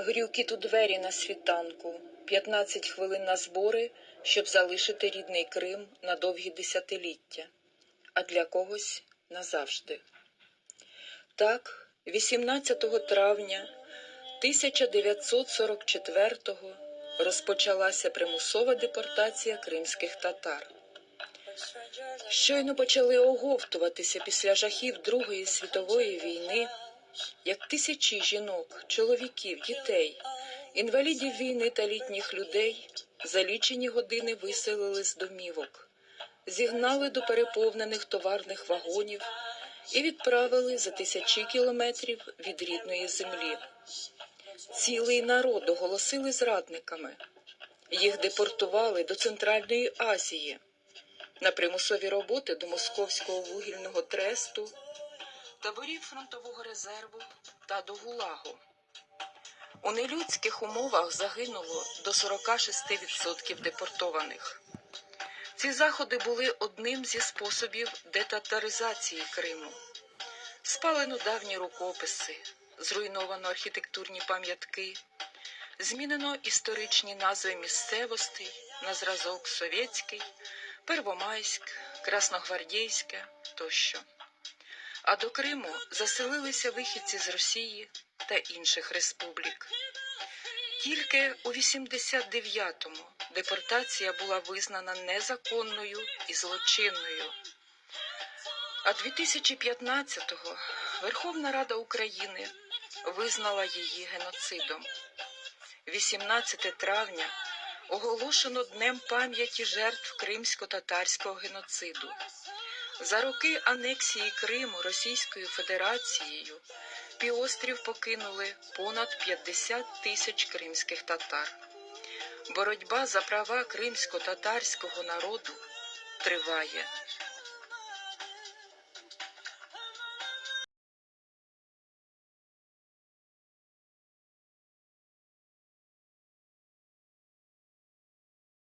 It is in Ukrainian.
Грюкіт у двері на світанку, 15 хвилин на збори, щоб залишити рідний Крим на довгі десятиліття, а для когось назавжди. Так, 18 травня 1944-го розпочалася примусова депортація кримських татар. Щойно почали оговтуватися після жахів Другої світової війни, як тисячі жінок, чоловіків, дітей, інвалідів війни та літніх людей за лічені години виселили з домівок, зігнали до переповнених товарних вагонів і відправили за тисячі кілометрів від рідної землі. Цілий народ оголосили зрадниками. Їх депортували до Центральної Азії на примусові роботи до Московського вугільного тресту, таборів фронтового резерву та до Гулагу. У нелюдських умовах загинуло до 46% депортованих. Ці заходи були одним зі способів детатаризації Криму. Спалено давні рукописи, зруйновано архітектурні пам'ятки, змінено історичні назви місцевостей на зразок Совєтський, Первомайськ, Красногвардійське тощо. А до Криму заселилися вихідці з Росії та інших республік. Тільки у 89-му депортація була визнана незаконною і злочинною. А 2015-го Верховна Рада України визнала її геноцидом. 18 травня оголошено Днем пам'яті жертв кримсько-татарського геноциду. За роки анексії Криму Російською Федерацією півострів покинули понад 50 тисяч кримських татар. Боротьба за права кримсько-татарського народу триває.